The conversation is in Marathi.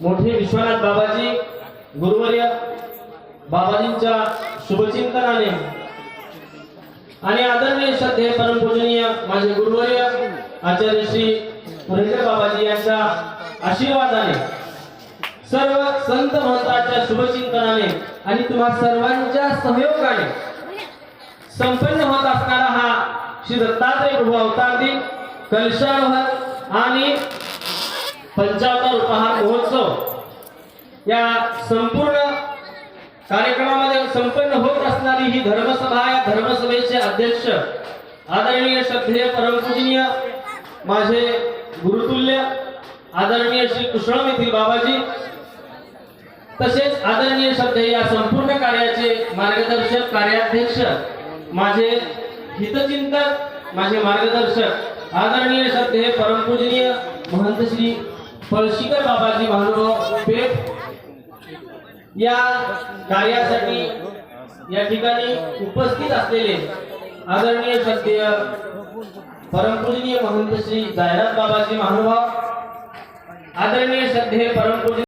मोठे विश्वनाथ बाबाजी गुरुवर्य बाबाजींच्या शुभचिंतनाने. आणि आदरणीय श्रद्धे परमपूजनीय माझे गुरुवर्य आचार्य श्री पुरेकर बाबाजी यांच्या आशीर्वादाने सर्व संत महंताच्या शुभचिंतनाने आणि तुम्हा सर्वांच्या सहयोगाने संपन्न होत असणारा हा श्री दत्तात्रय प्रभू अवतार दिन कलशारोहण आणि पंचावतार उपहार महोत्सव या संपूर्ण कार्यक्रमामध्ये संपन्न होत असणारी ही धर्मसभा या धर्मसभेचे अध्यक्ष आदरणीय श्रद्धेय परमपूजनीय माझे गुरुतुल्य आदरणीय श्री कुशळम येथील बाबाजी तसेच आदरणीय श्रद्धेय या संपूर्ण कार्याचे मार्गदर्शक कार्याध्यक्ष माझे हितचिंतक माझे मार्गदर्शक आदरणीय श्रद्धेय परमपूजनीय महंत श्री पळशीकर बाबाजी महानुभाव पेठ या कार्यासाठी या ठिकाणी उपस्थित असलेले आदरणीय सत्य परमपूजनीय महंत श्री जाहिरात बाबाजी महानुभाव आदरणीय श्रद्धेय परमपूजनीय